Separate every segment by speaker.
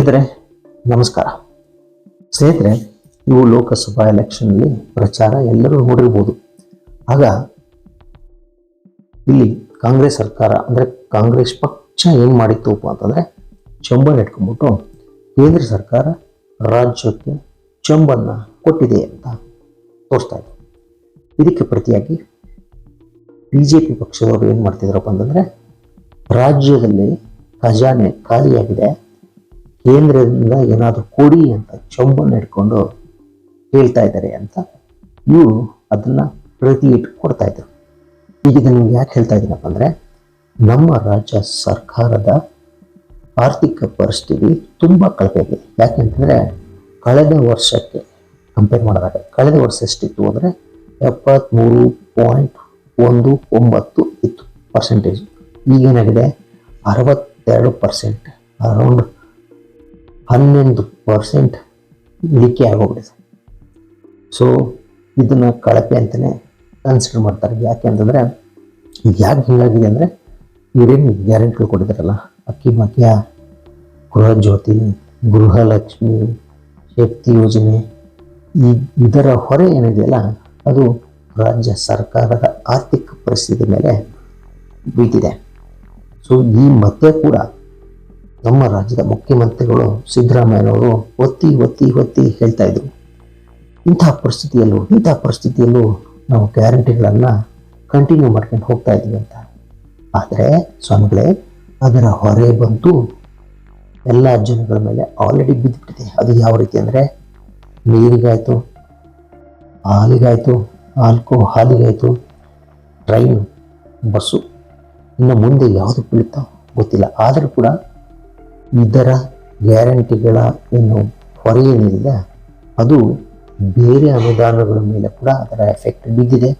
Speaker 1: ಸ್ನೇಹಿತರೆ, ನಮಸ್ಕಾರ. ಸ್ನೇಹಿತರೆ, ಇವು ಲೋಕಸಭಾ ಎಲೆಕ್ಷನ್ನಲ್ಲಿ ಪ್ರಚಾರ ಎಲ್ಲರೂ ನೋಡಿರ್ಬೋದು. ಆಗ ಇಲ್ಲಿ ಕಾಂಗ್ರೆಸ್ ಸರ್ಕಾರ, ಅಂದರೆ ಕಾಂಗ್ರೆಸ್ ಪಕ್ಷ ಏನು ಮಾಡಿತ್ತು ಅಂತಂದರೆ ಚಂಬನ್ನು ಇಟ್ಕೊಂಡ್ಬಿಟ್ಟು ಕೇಂದ್ರ ಸರ್ಕಾರ ರಾಜ್ಯಕ್ಕೆ ಚಂಬನ್ನ ಕೊಟ್ಟಿದೆ ಅಂತ ತೋರಿಸ್ತಾ ಇದ್ರು. ಇದಕ್ಕೆ ಪ್ರತಿಯಾಗಿ ಬಿ ಜೆ ಪಿ ಪಕ್ಷದವರು ಏನು ಮಾಡ್ತಿದ್ರಪ್ಪ ಅಂತಂದರೆ ರಾಜ್ಯದಲ್ಲಿ ಖಜಾನೆ ಖಾಲಿಯಾಗಿದೆ. ಕೇಂದ್ರದಿಂದ ಏನಾದರೂ ಕೊಡಿ ಅಂತ ಚೊಂಬನ್ನು ಇಟ್ಕೊಂಡು ಹೇಳ್ತಾ ಇದ್ದಾರೆ ಅಂತ ಇವರು ಅದನ್ನು ಪ್ರತಿ ಇಟ್ಟು ಕೊಡ್ತಾ ಈಗ ಇದನ್ನು ಯಾಕೆ ಹೇಳ್ತಾ ಇದ್ದೀನಪ್ಪ ಅಂದರೆ, ನಮ್ಮ ರಾಜ್ಯ ಸರ್ಕಾರದ ಆರ್ಥಿಕ ಪರಿಸ್ಥಿತಿ ತುಂಬ ಕಳಪೆ ಇದೆ ಯಾಕೆಂತಂದರೆ ಕಳೆದ ವರ್ಷಕ್ಕೆ ಕಂಪೇರ್ ಮಾಡಿದಾಗ ಕಳೆದ ವರ್ಷ ಎಷ್ಟಿತ್ತು ಅಂದರೆ ಎಪ್ಪತ್ತ್ಮೂರು ಪಾಯಿಂಟ್ ಒಂದು ಒಂಬತ್ತು ಇತ್ತು ಪರ್ಸೆಂಟೇಜ್ ಈಗೇನಾಗಿದೆ ಅರವತ್ತೆರಡು ಪರ್ಸೆಂಟ್ ಅರೌಂಡ್ ಹನ್ನೊಂದು ಪರ್ಸೆಂಟ್ ಇಳಿಕೆ ಆಗೋಗ್ಬಿಟ್ಟಿದೆ. ಸೊ ಇದನ್ನು ಕಳಪೆ ಅಂತಲೇ ಕನ್ಸಿಡರ್ ಮಾಡ್ತಾರೆ. ಯಾಕೆ ಅಂತಂದರೆ ಯಾಕೆ ಹಿಂಗಾಗಿದೆ ಅಂದರೆ, ಇವರೇನು ಗ್ಯಾರಂಟಿಗಳು ಕೊಟ್ಟಿದ್ದಾರಲ್ಲ? ಅಕ್ಕಿ ಭಾಗ್ಯ ಗೃಹಜ್ಯೋತಿ ಗೃಹಲಕ್ಷ್ಮಿ, ಶಕ್ತಿ ಯೋಜನೆ, ಈ ಇದರ ಹೊರೆ ಏನಿದೆಯಲ್ಲ ಅದು ರಾಜ್ಯ ಸರ್ಕಾರದ ಆರ್ಥಿಕ ಪರಿಸ್ಥಿತಿ ಮೇಲೆ ಬೀತಿದೆ ಸೊ ಈ ಮತ್ತೆ ಕೂಡ ನಮ್ಮ ರಾಜ್ಯದ ಮುಖ್ಯಮಂತ್ರಿಗಳು ಸಿದ್ದರಾಮಯ್ಯನವರು ಒತ್ತಿ ಒತ್ತಿ ಒತ್ತಿ ಹೇಳ್ತಾ ಇದ್ರು. ಇಂಥ ಪರಿಸ್ಥಿತಿಯಲ್ಲೂ ಇಂಥ ಪರಿಸ್ಥಿತಿಯಲ್ಲೂ ನಾವು ಗ್ಯಾರಂಟಿಗಳನ್ನು ಕಂಟಿನ್ಯೂ ಮಾಡ್ಕೊಂಡು ಹೋಗ್ತಾ ಇದ್ವಿ ಅಂತ. ಆದರೆ ಸ್ವಾಮಿಗಳೇ, ಅದರ ಹೊರೆ ಬಂತು ಎಲ್ಲ ಜನಗಳ ಮೇಲೆ ಆಲ್ರೆಡಿ ಬಿದ್ದುಬಿಟ್ಟಿದೆ ಅದು ಯಾವ ರೀತಿ ಅಂದರೆ ನೀರಿಗಾಯಿತು, ಹಾಲಿಗಾಯಿತು, ಹಾಲ್ಕು, ಹಾಲಿಗಾಯಿತು ಟ್ರೈನು ಬಸ್ಸು. ಇನ್ನು ಮುಂದೆ ಯಾವುದು ಬೀಳುತ್ತೋ ಗೊತ್ತಿಲ್ಲ. ಆದರೂ ಕೂಡ ಇದರ ಗ್ಯಾರಂಟಿಗಳ ಏನು ಹೊರೆ ಏನಿದೆ ಅದು ಬೇರೆ ಅನುದಾನಗಳ ಮೇಲೆ ಕೂಡ ಅದರ ಎಫೆಕ್ಟ್ ಬಿದ್ದಿದೆ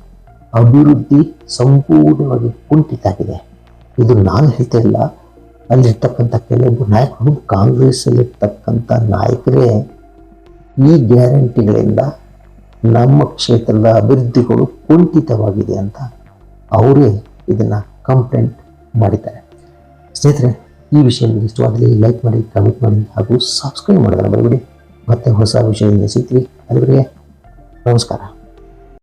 Speaker 1: ಅಭಿವೃದ್ಧಿ ಸಂಪೂರ್ಣವಾಗಿ ಕುಂಠಿತ ಆಗಿದೆ ಇದು ನಾನು ಹೇಳ್ತಾ ಇಲ್ಲ ಅಲ್ಲಿರ್ತಕ್ಕಂಥ ಕೆಲವೊಬ್ಬರು ನಾಯಕರು, ಕಾಂಗ್ರೆಸ್ಸಲ್ಲಿರ್ತಕ್ಕಂಥ ನಾಯಕರೇ, ಈ ಗ್ಯಾರಂಟಿಗಳಿಂದ ನಮ್ಮ ಕ್ಷೇತ್ರದ ಅಭಿವೃದ್ಧಿಗಳು ಕುಂಠಿತವಾಗಿದೆ ಅಂತ ಅವರೇ ಇದನ್ನು ಕಂಪ್ಲೇಂಟ್ ಮಾಡಿದ್ದಾರೆ. ಸ್ನೇಹಿತರೆ ಈ ವಿಷಯ ನಿಮಗೆ ಇಷ್ಟವಾದಲ್ಲಿ ಲೈಕ್ ಮಾಡಿ ಕಮೆಂಟ್ ಮಾಡಿ ಹಾಗೂ ಸಬ್ಸ್ಕ್ರೈಬ್ ಮಾಡೋದನ್ನು ಬರಬೇಡಿ ಮತ್ತೆ ಹೊಸ ವಿಷಯದಿಂದ ಸಿಗ್ತೀವಿ. ಅಲ್ಲಿವರೆಗೆ ನಮಸ್ಕಾರ.